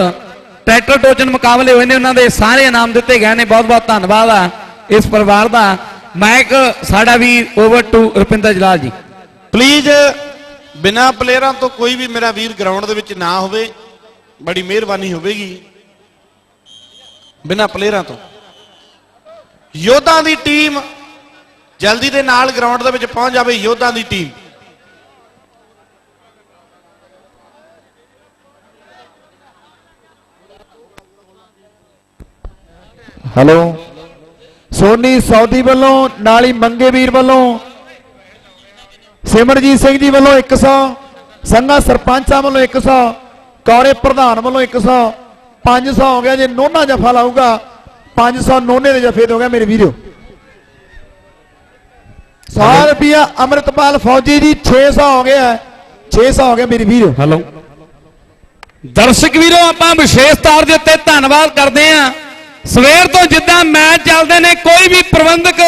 ਟਰੈਕਟਰ ਟੋਚਨ ਮੁਕਾਬਲੇ ਹੋਏ ਨੇ, ਉਹਨਾਂ ਦੇ ਸਾਰੇ ਇਨਾਮ ਦਿੱਤੇ ਗਏ ਨੇ। ਬਹੁਤ ਬਹੁਤ ਧੰਨਵਾਦ ਆ ਇਸ ਪਰਿਵਾਰ ਦਾ। ਮੈਕ ਸਾਡਾ ਵੀ over to Rupinder Jalal ji. Please ਬਿਨਾ ਪਲੇਅਰਾਂ ਤੋਂ ਕੋਈ ਵੀ ਮੇਰਾ ਵੀਰ ਗਰਾਊਂਡ ਦੇ ਵਿੱਚ ਨਾ ਹੋਵੇ, ਬੜੀ ਮਿਹਰਬਾਨੀ ਹੋਵੇਗੀ। ਬਿਨਾ ਪਲੇਅਰਾਂ ਤੋਂ। ਯੋਧਾ ਦੀ ਟੀਮ ਜਲਦੀ ਦੇ ਨਾਲ ਗਰਾਊਂਡ ਦੇ ਵਿੱਚ ਪਹੁੰਚ ਜਾਵੇ ਯੋਧਾ ਦੀ ਟੀਮ ਹੈਲੋ। ਸੋਨੀ ਸੌਦੀ ਵੱਲੋਂ ਨਾਲ ਹੀ ਮੰਗੇ ਵੀਰ ਵੱਲੋਂ ਸਿਮਰਜੀਤ ਸਿੰਘ ਜੀ ਵੱਲੋਂ 100 ਸੰਘਾ ਸਰਪੰਚ ਵੱਲੋਂ 100 ਕੌਰੇ ਪ੍ਰਧਾਨ ਵੱਲੋਂ 100 500 ਹੋ ਗਿਆ ਜੇ ਨੋਨਾ ਜਫਾ ਲਾਊਗਾ 500 ਨੋਨੇ ਦੇ ਜਫੇ ਹੋ ਗਿਆ ਮੇਰੇ ਵੀਰੋ। 100 ਰੁਪਿਆ ਅਮਰਤਪਾਲ ਫੌਜੀ ਜੀ 600 ਹੋ ਗਿਆ 600 ਹੋ ਗਿਆ ਮੇਰੇ ਵੀਰੋ। ਹੈਲੋ। ਦਰਸ਼ਕ ਵੀਰੋ ਆਪਾਂ ਵਿਸ਼ੇਸ਼ ਤੌਰ ਦੇ ਉੱਤੇ ਧੰਨਵਾਦ ਕਰਦੇ ਆਂ ਸਵੇਰ ਤੋਂ ਜਿੱਦਾਂ ਮੈਚ ਚੱਲਦੇ ਨੇ, ਕੋਈ ਵੀ ਪ੍ਰਬੰਧਕ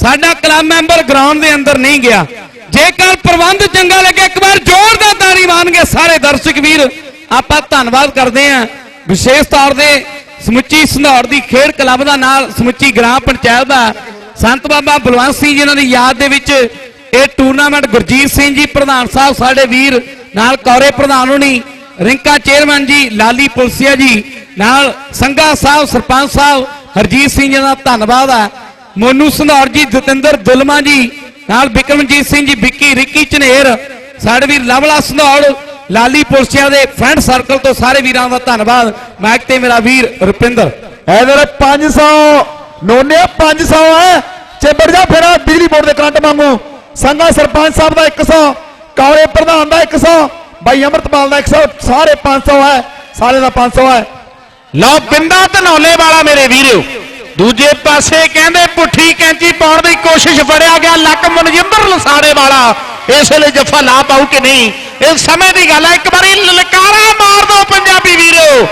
ਸਾਡਾ ਕਲੱਬ ਮੈਂਬਰ ਗਰਾਊਂਡ ਦੇ ਅੰਦਰ ਨਹੀਂ ਗਿਆ। ਜੇਕਰ ਪ੍ਰਬੰਧ ਚੰਗਾ ਲੱਗੇ, ਇੱਕ ਵਾਰ ਜ਼ੋਰਦਾਰ ਤਾੜੀ ਮਾਰਨਗੇ ਸਾਰੇ ਦਰਸ਼ਕ ਵੀਰ। ਆਪਾਂ ਧੰਨਵਾਦ ਕਰਦੇ ਆਂ ਵਿਸ਼ੇਸ਼ ਤੌਰ ਤੇ ਸਮੁੱਚੀ ਸੰਧੌਰ ਦੀ ਖੇਡ ਕਲੱਬ ਦਾ ਨਾਲ ਸਮੁੱਚੀ ਗ੍ਰਾਮ ਪੰਚਾਇਤ ਦਾ। ਸੰਤ ਬਾਬਾ ਬਲਵੰਤ ਸਿੰਘ ਜੀ ਇਹਨਾਂ ਦੀ ਯਾਦ ਦੇ ਵਿੱਚ ਇਹ ਟੂਰਨਾਮੈਂਟ ਗੁਰਜੀਤ ਸਿੰਘ ਜੀ, ਪ੍ਰਧਾਨ ਸਾਹਿਬ ਸਾਡੇ ਵੀਰ, ਨਾਲ ਕੌਰੇ ਪ੍ਰਧਾਨ ਹੋਣੀ ਰਿੰਕਾ ਚੇਅਰਮੈਨ ਜੀ, ਲਾਲੀ ਪੁਲਸੀਆ ਜੀ, ਨਾਲ ਸੰਘਾ ਸਾਹਿਬ, ਸਰਪੰਚ ਸਾਹਿਬ, ਹਰਜੀਤ ਸਿੰਘ ਜੀ ਦਾ ਧੰਨਵਾਦ ਆ। ਮੋਨੂ ਸੰਧੌਰ ਜੀ, ਜਤਿੰਦਰ ਦੁਲਮਾ ਜੀ, ਨਾਲ ਬਿਕਰਮਜੀਤ ਸਿੰਘ ਜੀ, ਵਿੱਕੀ, ਰਿੱਕੀ ਝਨੇਰ, ਸਾਡੇ ਵੀਰ ਲਵਲਾ ਸੰਧੌਰ, ਲਾਲੀ ਪੁਲਸੀਆ ਦੇ ਫਰੈਂਡ ਸਰਕਲ ਤੋਂ ਸਾਰੇ ਵੀਰਾਂ ਦਾ ਧੰਨਵਾਦ। ਮੈਕ ਤੇ ਮੇਰਾ ਵੀਰ ਰੁਪਿੰਦਰ। ਇਧਰ 500 ਨੋਨੇ 500 ਹੈ। ਚਿਬੜ ਜਾ ਫਿਰ ਬਿਜਲੀ ਬੋਰਡ ਦੇ ਕਰੰਟ ਮੰਗੂ ਸੰਘਾ ਸਰਪੰਚ ਸਾਹਿਬ ਦਾ 100 ਕੌਰੇ ਪ੍ਰਧਾਨ ਦਾ 100 ਬਾਈ ਅਮਰਤਪਾਲ ਦਾ 100 ਸਾਰੇ 500 ਹੈ ਸਾਰੇ ਦਾ 500 ਹੈ। ਲਓ, ਬਿੰਦਾ ਧਨੌਲੇ ਵਾਲਾ ਮੇਰੇ ਵੀਰੋ। ਦੂਜੇ ਪਾਸੇ ਕਹਿੰਦੇ ਪੁੱਠੀ ਕੈਂਚੀ ਪਾਉਣ ਦੀ ਕੋਸ਼ਿਸ਼ ਫੜਿਆ ਗਿਆ, ਲੱਕ ਮਨਜਿੰਦਰ ਲਸਾੜੇ ਵਾਲਾ। ਇਸ ਵੇਲੇ ਜੱਫਾ ਲਾ ਪਾਉ ਕਿ ਨਹੀਂ? ਇਹ ਸਮੇਂ ਦੀ ਗੱਲ ਹੈ, ਇੱਕ ਵਾਰੀ ਲਲਕਾਰਾ ਮਾਰ ਦੋ ਪੰਜਾਬੀ ਵੀਰੋ।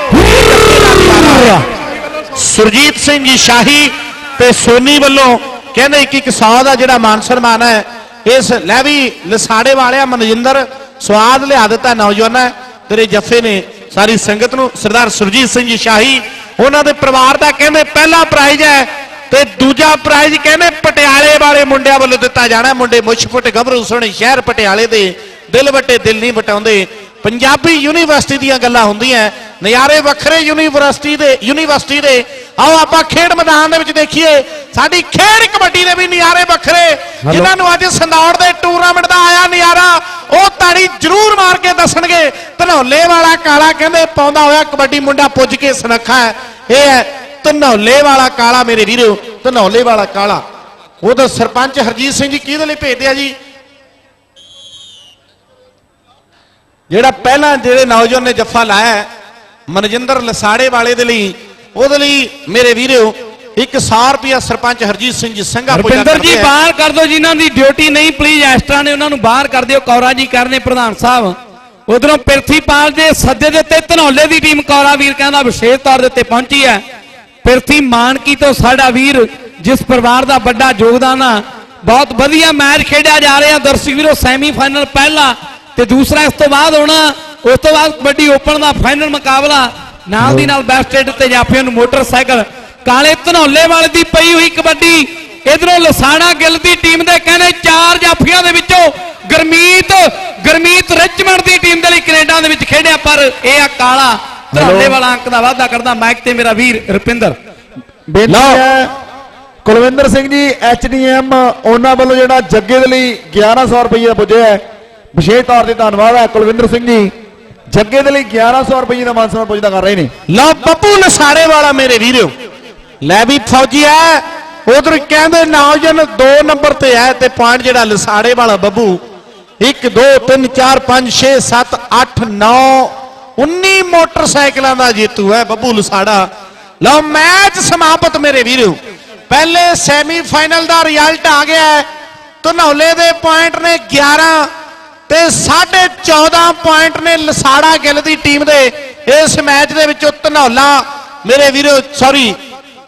ਸੁਰਜੀਤ ਸਿੰਘ ਜੀ ਸ਼ਾਹੀ ਤੇ ਸੋਨੀ ਵੱਲੋਂ ਕਹਿੰਦੇ ਇੱਕ ਇੱਕ 100 ਦਾ ਜਿਹੜਾ ਮਾਨ ਸਨਮਾਨ ਹੈ, ਇਸ ਲੈ ਵੀ ਲਸਾੜੇ ਵਾਲਿਆ ਮਨਜਿੰਦਰ ਸਵਾਦ ਲਿਆ ਦਿੱਤਾ ਨੌਜਵਾਨਾਂ ਤੇਰੇ ਜੱਫੇ ਨੇ। ਸਾਰੀ ਸੰਗਤ ਨੂੰ ਸਰਦਾਰ ਸੁਰਜੀਤ ਸਿੰਘ ਜੀ ਸ਼ਾਹੀ ਉਹਨਾਂ ਦੇ ਪਰਿਵਾਰ ਦਾ ਕਹਿੰਦੇ ਪਹਿਲਾ ਪ੍ਰਾਈਜ਼ ਹੈ ਤੇ ਦੂਜਾ ਪ੍ਰਾਈਜ਼ ਕਹਿੰਦੇ ਪਟਿਆਲੇ ਵਾਲੇ ਮੁੰਡਿਆਂ ਵੱਲੋਂ ਦਿੱਤਾ ਜਾਣਾ। ਮੁੰਡੇ ਮੁਸ਼ਫਟ ਗੱਭਰੂ ਸੋਹਣੇ ਸ਼ਹਿਰ ਪਟਿਆਲੇ ਦੇ ਦਿਲ ਵਟੇ ਦਿਲ ਨਹੀਂ ਵਟਾਉਂਦੇ। ਪੰਜਾਬੀ ਯੂਨੀਵਰਸਿਟੀ ਦੀਆਂ ਗੱਲਾਂ ਹੁੰਦੀਆਂ ਨਜ਼ਾਰੇ ਵੱਖਰੇ ਯੂਨੀਵਰਸਿਟੀ ਦੇ ਯੂਨੀਵਰਸਿਟੀ ਦੇ। ਆਓ ਆਪਾਂ ਖੇਡ ਮੈਦਾਨ ਦੇ ਵਿੱਚ ਦੇਖੀਏ। ਸਾਡੀ ਖੇਡ ਕਬੱਡੀ ਦੇ ਵੀ ਨਜ਼ਾਰੇ ਵੱਖਰੇ। ਜਿਨ੍ਹਾਂ ਨੂੰ ਅੱਜ ਸੰਦੌੜ ਦੇ ਟੂਰਨਾਮੈਂਟ ਦਾ ਆਇਆ ਨਜ਼ਾਰਾ ਉਹ ਤਾੜੀ ਜ਼ਰੂਰ ਮਾਰ ਕੇ ਦੱਸਣਗੇ ਧਨੌਲੇ ਵਾਲਾ ਕਾਲਾ ਕਹਿੰਦੇ ਪਾਉਂਦਾ ਹੋਇਆ ਕਬੱਡੀ ਮੁੰਡਾ ਪੁੱਜ ਕੇ ਸੁਨੱਖਾ ਹੈ। ਇਹ ਹੈ ਧਨੌਲੇ ਵਾਲਾ ਕਾਲਾ ਮੇਰੇ ਵੀਰੋ ਧਨੌਲੇ ਵਾਲਾ ਕਾਲਾ। ਉਹ ਤਾਂ ਸਰਪੰਚ ਹਰਜੀਤ ਸਿੰਘ ਜੀ ਕਿਹਦੇ ਲਈ ਭੇਜਦੇ ਆ ਜੀ? ਜਿਹੜਾ ਪਹਿਲਾਂ ਜਿਹੜੇ ਨੌਜਵਾਨ ਨੇ ਜੱਫਾ ਲਾਇਆ ਮਨਜਿੰਦਰ ਲਸਾੜੇ ਵਾਲੇ ਦੇ ਲਈ ਉਹਦੇ ਲਈ ਮੇਰੇ ਵੀਰੋ ਇੱਕ 100 ਰੁਪਿਆ ਸਰਪੰਚ ਹਰਜੀਤ ਸਿੰਘ ਜੀ ਸੰਘਾ ਪੁੱਜਾ ਰੁਪਿੰਦਰ ਜੀ। ਬਾਹਰ ਕਰ ਦਿਓ ਜਿਨ੍ਹਾਂ ਦੀ ਡਿਊਟੀ ਨਹੀਂ ਪਲੀਜ਼ ਇਸ ਤਰ੍ਹਾਂ ਨੇ ਉਹਨਾਂ ਨੂੰ ਬਾਹਰ ਕਰ ਦਿਓ। ਕੌਰਾ ਜੀ ਕਰਨੇ ਪ੍ਰਧਾਨ ਸਾਹਿਬ। ਉਧਰੋਂ ਪਿਰਥੀਪਾਲ ਦੇ ਸੱਦੇ ਦੇ ਉੱਤੇ ਧਨੌਲੇ ਦੀ ਟੀਮ ਕੌਰਾ ਵੀਰ ਕਹਿੰਦਾ ਵਿਸ਼ੇਸ਼ ਤੌਰ ਦੇ ਉੱਤੇ ਪਹੁੰਚੀ ਹੈ। ਪਿਰਥੀ ਮਾਨਕੀ ਤੋਂ ਸਾਡਾ ਵੀਰ, ਜਿਸ ਪਰਿਵਾਰ ਦਾ ਵੱਡਾ ਯੋਗਦਾਨ ਆ, ਬਹੁਤ ਵਧੀਆ ਮੈਚ ਖੇਡਿਆ ਜਾ ਰਿਹਾ ਦਰਸ਼ਕ ਵੀਰੋ ਸੈਮੀਫਾਈਨਲ ਪਹਿਲਾ ਤੇ ਦੂਸਰਾ ਇਸ ਤੋਂ ਬਾਅਦ ਹੋਣਾ, ਉਸ ਤੋਂ ਬਾਅਦ ਕਬੱਡੀ ਓਪਨ ਦਾ ਫਾਈਨਲ ਮੁਕਾਬਲਾ, ਨਾਲ ਦੀ ਨਾਲ ਬੈਸਟ ਤੇ ਜਾਫੀਆਂ ਨੂੰ ਮੋਟਰਸਾਈਕਲ। ਕਾਲੇ ਧਨੌਲੇ ਵਾਲੇ ਦੀ ਪਈ ਹੋਈ ਕਬੱਡੀ, ਇਧਰੋਂ ਲਸਾਣਾ ਗਿੱਲ ਦੀ ਟੀਮ ਦੇ ਕਹਿੰਦੇ ਚਾਰ ਜਾਫੀਆਂ ਦੇ ਵਿੱਚੋਂ ਗਰਮੀਤ ਗਰਮੀਤ ਰਿਚਮੰਡ ਦੀ ਟੀਮ ਦੇ ਲਈ ਕੈਨੇਡਾ ਦੇ ਵਿੱਚ ਖੇਡਿਆ ਪਰ ਇਹ ਆ ਕਾਲਾ ਧਨੌਲੇ ਵਾਲਾ ਅੰਕ ਦਾ ਵਾਅਦਾ ਕਰਦਾ ਮਾਈਕ ਤੇ ਮੇਰਾ ਵੀਰ ਰੁਪਿੰਦਰ। ਬੇਨਤੀ ਲਓ। ਹੈ ਕੁਲਵਿੰਦਰ ਸਿੰਘ ਜੀ ਐਚਡੀਐਮ ਉਹਨਾਂ ਵੱਲੋਂ ਜਿਹੜਾ ਜੱਗੇ ਦੇ ਲਈ 1100 ਰੁਪਏ ਦਾ ਪੁੱਜਿਆ ਹੈ। ਵਿਸ਼ੇਸ਼ ਤੌਰ ਤੇ ਧੰਨਵਾਦ ਹੈ ਕੁਲਵਿੰਦਰ ਸਿੰਘ ਜੀ। ਜੱਗੇ ਦੇ ਲਈ 1100 ਰੁਪਏ ਦਾ ਮਾਨ ਸਨਮਾਨ ਪੁੱਜਦਾ ਕਰ ਰਹੇ ਨੇ। ਲਓ ਬੱਬੂ ਲਸਾੜੇ ਵਾਲਾ ਮੇਰੇ ਵੀਰੋ। ਲੈ ਵੀ ਫੌਜੀ ਐ ਉਧਰ ਕਹਿੰਦੇ ਨੌਜਨ 2 ਨੰਬਰ ਤੇ ਐ ਤੇ ਪੁਆਇੰਟ ਜਿਹੜਾ ਲਸਾੜੇ ਵਾਲਾ ਬੱਬੂ। 1 2 3 4 5 6 7 8 9 19 ਮੋਟਰਸਾਈਕਲਾਂ ਦਾ ਜੇਤੂ ਹੈ ਬੱਬੂ ਲਸਾੜਾ। ਲਓ ਮੈਚ ਸਮਾਪਤ ਮੇਰੇ ਵੀਰੋ। ਪਹਿਲੇ ਸੈਮੀਫਾਈਨਲ ਦਾ ਰਿਜ਼ਲਟ ਆ ਗਿਆ ਹੈ। ਧਨੌਲੇ ਦੇ ਪੁਆਇੰਟ ਨੇ 11 ਤੇ 14.5 ਪੁਆਇੰਟ ਨੇ ਲਸਾੜਾ ਗਿੱਲ ਦੀ ਟੀਮ ਦੇ। ਇਸ ਮੈਚ ਦੇ ਵਿੱਚੋਂ ਧਨੌਲਾ ਮੇਰੇ ਵੀਰੋ ਸੌਰੀ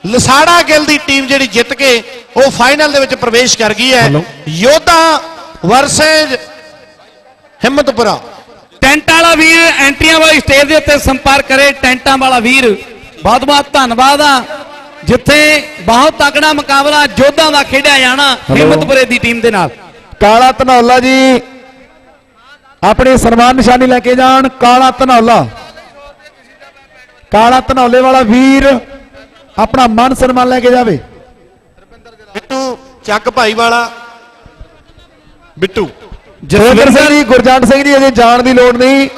ਲਸਾੜਾ ਗਿੱਲ ਦੀ ਟੀਮ ਜਿਹੜੀ ਜਿੱਤ ਕੇ ਉਹ ਫਾਈਨਲ ਦੇ ਵਿੱਚ ਪ੍ਰਵੇਸ਼ ਕਰ ਗਈ ਹੈ। ਯੋਧਾ ਵਰਸੇਜ ਹਿੰਮਤਪੁਰਾ। ਟੈਂਟ ਵਾਲਾ ਵੀਰ ਐਂਟਰੀਆਂ ਵਾਲੀ ਸਟੇਜ ਦੇ ਉੱਤੇ ਸੰਪਰਕ ਕਰੇ ਟੈਂਟਾਂ ਵਾਲਾ ਵੀਰ। ਬਹੁਤ ਬਹੁਤ ਧੰਨਵਾਦ ਆ। ਜਿੱਥੇ ਬਹੁਤ ਤਕੜਾ ਮੁਕਾਬਲਾ ਜੋਧਾਂ ਦਾ ਖੇਡਿਆ ਜਾਣਾ ਹਿੰਮਤਪੁਰੇ ਦੀ ਟੀਮ ਦੇ ਨਾਲ। ਕਾਲਾ ਧਨੌਲਾ ਜੀ ਆਪਣੀ ਸਨਮਾਨ ਨਿਸ਼ਾਨੀ ਲੈ ਕੇ ਜਾਣ ਕਾਲਾ ਧਨੌਲਾ। ਕਾਲਾ ਧਨੌਲੇ ਵਾਲਾ ਵੀਰ ਆਪਣਾ ਮਾਨ ਸਨਮਾਨ ਲੈ ਕੇ ਜਾਵੇ। ਬਿੱਟੂ ਚੱਕ ਭਾਈ ਵਾਲਾ। ਬਿੱਟੂ। ਜਸਵਿੰਦਰ ਸਿੰਘ ਜੀ ਗੁਰਜੰਟ ਸਿੰਘ ਜੀ ਅਜੇ ਜਾਣ ਦੀ ਲੋੜ ਨਹੀਂ।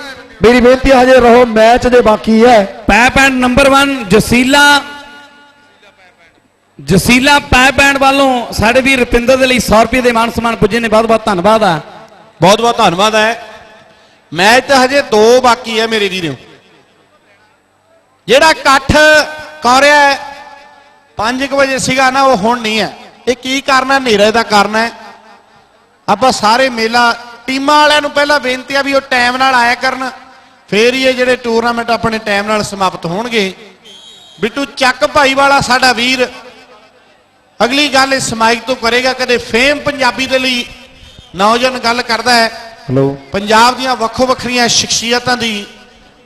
ਮੇਰੀ ਬੇਨਤੀ ਹੈ ਹਜੇ ਰਹੋ ਮੈਚ ਜੇ ਬਾਕੀ ਹੈ। ਪੈਪ ਐਂਡ ਨੰਬਰ 1 ਜਸੀਲਾ ਜਸੀਲਾ ਪੈਪ ਐਂਡ ਵੱਲੋਂ ਸਾਡੇ ਵੀਰ ਰੁਪਿੰਦਰ ਦੇ ਲਈ 100 ਰੁਪਏ ਦੇ ਮਾਨ ਸਨਮਾਨ ਪੁੱਜੇ ਨੇ। ਬਹੁਤ ਬਹੁਤ ਧੰਨਵਾਦ ਆ। ਬਹੁਤ ਬਹੁਤ ਧੰਨਵਾਦ ਹੈ। ਮੈਚ ਤਾਂ ਹਜੇ ਦੋ ਬਾਕੀ ਹੈ ਮੇਰੇ ਵੀਰੋ। ਜਿਹੜਾ ਇਕੱਠ ਕੌਰਿਆ 5 ਵਜੇ ਸੀਗਾ ਨਾ ਉਹ ਹੁਣ ਨਹੀਂ ਹੈ। ਇਹ ਕੀ ਕਰਨਾ ਹਨੇਰੇ ਦਾ ਕਰਨਾ ਹੈ। ਆਪਾਂ ਸਾਰੇ ਮੇਲਾ ਟੀਮਾਂ ਵਾਲਿਆਂ ਨੂੰ ਪਹਿਲਾਂ ਬੇਨਤੀ ਆ ਵੀ ਉਹ ਟਾਈਮ ਨਾਲ ਆਇਆ ਕਰਨ। ਫੇਰ ਹੀ ਇਹ ਜਿਹੜੇ ਟੂਰਨਾਮੈਂਟ ਆਪਣੇ ਟਾਈਮ ਨਾਲ ਸਮਾਪਤ ਹੋਣਗੇ। ਬਿੱਟੂ ਚੱਕ ਭਾਈ ਵਾਲਾ ਸਾਡਾ ਵੀਰ। ਅਗਲੀ ਗੱਲ ਇਸ ਮਾਈਕ ਤੋਂ ਕਰੇਗਾ ਕਦੇ ਫੇਮ ਪੰਜਾਬੀ ਦੇ ਲਈ ਨੌਜਵਾਨ ਗੱਲ ਕਰਦਾ ਹੈ। ਹਲੋ ਪੰਜਾਬ ਦੀਆਂ ਵੱਖੋ ਵੱਖਰੀਆਂ ਸ਼ਖਸੀਅਤਾਂ ਦੀ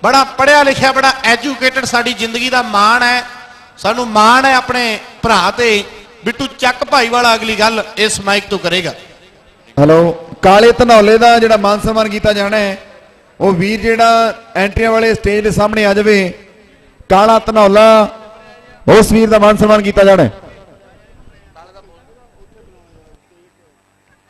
ਬੜਾ ਪੜਿਆ ਲਿਖਿਆ ਬੜਾ ਐਜੂਕੇਟਡ ਸਾਡੀ ਜ਼ਿੰਦਗੀ ਦਾ ਮਾਣ ਹੈ। ਸਾਨੂੰ ਮਾਣ ਹੈ ਆਪਣੇ ਭਰਾ ਤੇ। ਬਿੱਟੂ ਚੱਕ ਭਾਈ ਵਾਲਾ ਅਗਲੀ ਗੱਲ ਇਸ ਮਾਈਕ ਤੋਂ ਕਰੇਗਾ। ਹੈਲੋ, ਕਾਲੇ ਧਨੌਲੇ ਦਾ ਜਿਹੜਾ ਮਾਨ ਸਨਮਾਨ ਕੀਤਾ ਜਾਣਾ ਹੈ, ਉਹ ਵੀਰ ਜਿਹੜਾ ਐਂਟਰੀਆਂ ਵਾਲੇ ਸਟੇਜ ਦੇ ਸਾਹਮਣੇ ਆ ਜਾਵੇ, ਕਾਲਾ ਧਨੌਲਾ, ਉਸ ਵੀਰ ਦਾ ਮਾਨ ਸਨਮਾਨ ਕੀਤਾ ਜਾਣਾ ਹੈ।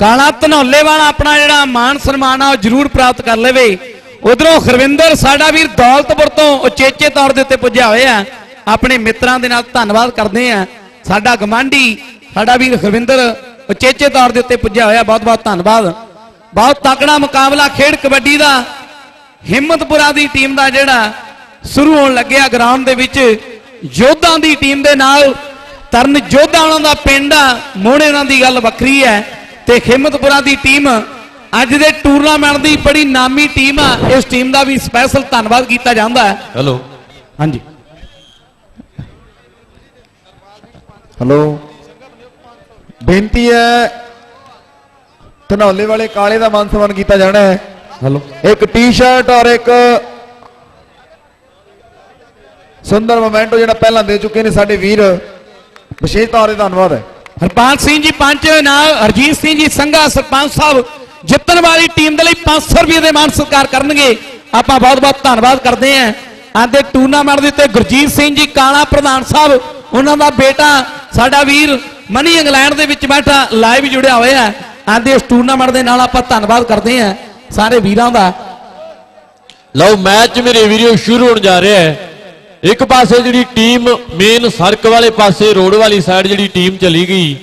ਕਾਲਾ ਧਨੌਲੇ ਵਾਲਾ ਆਪਣਾ ਜਿਹੜਾ ਮਾਨ ਸਨਮਾਨ ਆ, ਉਹ ਜ਼ਰੂਰ ਪ੍ਰਾਪਤ ਕਰ ਲਵੇ। ਉਧਰੋਂ ਖਰਵਿੰਦਰ, ਸਾਡਾ ਵੀਰ ਦੌਲਤਪੁਰ ਤੋਂ ਉਚੇਚੇ ਤੌਰ ਦੇ ਉੱਤੇ ਪੁੱਜਿਆ ਹੋਇਆ ਆਪਣੇ ਮਿੱਤਰਾਂ ਦੇ ਨਾਲ ਧੰਨਵਾਦ ਕਰਦੇ ਆ ਸਾਡਾ ਗਮਾਂਡੀ, ਸਾਡਾ ਵੀਰ ਖਰਵਿੰਦਰ ਉਚੇਚੇ ਤੌਰ ਦੇ ਉੱਤੇ ਪੁੱਜਿਆ ਹੋਇਆ ਬਹੁਤ ਬਹੁਤ ਧੰਨਵਾਦ। ਬਹੁਤ ਤਕੜਾ ਮੁਕਾਬਲਾ ਖੇਡ ਕਬੱਡੀ ਦਾ। ਹਿੰਮਤਪੁਰਾ ਦੀ ਟੀਮ ਦਾ ਜਿਹੜਾ ਸ਼ੁਰੂ ਹੋਣ ਲੱਗਿਆ ਗਰਾਊਂਡ ਦੇ ਵਿੱਚ। ਯੋਧਾਂ ਦੀ ਟੀਮ ਦੇ ਨਾਲ ਤਰਨ ਯੋਧਾ ਉਹਨਾਂ ਦਾ ਪਿੰਡ ਆ ਮੋਹਣੇ ਉਹਨਾਂ ਦੀ ਗੱਲ ਵੱਖਰੀ ਹੈ। ਤੇ ਹਿੰਮਤਪੁਰਾ ਦੀ ਟੀਮ ਅੱਜ ਦੇ ਟੂਰਨਾਮੈਂਟ ਦੀ ਬੜੀ ਨਾਮੀ ਟੀਮ ਆ। ਇਸ ਟੀਮ ਦਾ ਵੀ ਸਪੈਸ਼ਲ ਧੰਨਵਾਦ ਕੀਤਾ ਜਾਂਦਾ ਹੈ। ਹੈਲੋ। ਹਾਂਜੀ। ਹਲੋ। ਬੇਨਤੀ ਹੈ ਧਨੌਲੇ ਵਾਲੇ ਕਾਲੇ ਦਾ ਮਾਨ ਸਨਮਾਨ ਕੀਤਾ ਜਾਣਾ ਹੈ। ਹਲੋ। ਇੱਕ ਟੀ-ਸ਼ਰਟ ਔਰ ਇੱਕ ਸੁੰਦਰ ਮੋਮੈਂਟੋ ਜਿਹੜਾ ਪਹਿਲਾਂ ਦੇ ਚੁੱਕੇ ਨੇ ਸਾਡੇ ਵੀਰ। ਵਿਸ਼ੇਸ਼ ਤੌਰ ਤੇ ਧੰਨਵਾਦ ਹੈ। ਹਰਪਾਲ ਸਿੰਘ ਜੀ ਪੰਚ ਨਾਲ ਹਰਜੀਤ ਸਿੰਘ ਜੀ ਸੰਘਾ ਸਰਪੰਚ ਸਾਹਿਬ ਜਿੱਤਣ ਵਾਲੀ ਟੀਮ ਦੇ ਲਈ 500 ਰੁਪਏ ਦੇ ਮਾਨ ਸਤਿਕਾਰ ਕਰਨਗੇ। ਆਪਾਂ ਬਹੁਤ ਬਹੁਤ ਧੰਨਵਾਦ ਕਰਦੇ ਆਂ ਅੱਜ ਦੇ ਟੂਰਨਾਮੈਂਟ ਦੇ ਉੱਤੇ ਗੁਰਜੀਤ ਸਿੰਘ ਜੀ ਕਾਲਾ ਪ੍ਰਧਾਨ ਸਾਹਿਬ ਉਹਨਾਂ ਦਾ ਬੇਟਾ ਸਾਡਾ ਵੀਰ ਮਨੀ ਇੰਗਲੈਂਡ ਦੇ ਵਿੱਚ ਬੈਠਾ ਲਾਈਵ ਜੁੜਿਆ ਹੋਇਆ ਹੈ। ਅੱਜ ਇਸ ਟੂਰਨਾਮੈਂਟ ਦੇ ਨਾਲ ਆਪਾਂ ਧੰਨਵਾਦ ਕਰਦੇ ਆਂ ਸਾਰੇ ਵੀਰਾਂ ਦਾ। ਲਓ, ਮੈਚ ਮੇਰੇ ਵੀਡੀਓ ਸ਼ੁਰੂ ਹੋਣ ਜਾ ਰਿਹਾ ਹੈ। ਇੱਕ ਪਾਸੇ ਜਿਹੜੀ ਟੀਮ ਮੇਨ ਸੜਕ ਵਾਲੇ ਪਾਸੇ ਰੋਡ ਵਾਲੀ ਸਾਈਡ ਜਿਹੜੀ ਟੀਮ ਚਲੀ ਗਈ,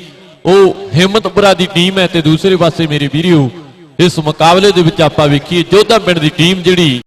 ਉਹ ਹਿੰਮਤਪੁਰਾ ਦੀ ਟੀਮ ਹੈ ਤੇ ਦੂਸਰੇ ਪਾਸੇ ਮੇਰੇ ਵੀਡੀਓ ਇਸ ਮੁਕਾਬਲੇ ਦੇ ਵਿੱਚ ਆਪਾਂ ਵੇਖੀਏ, ਜੋਧਾ ਪਿੰਡ ਦੀ ਟੀਮ ਜਿਹੜੀ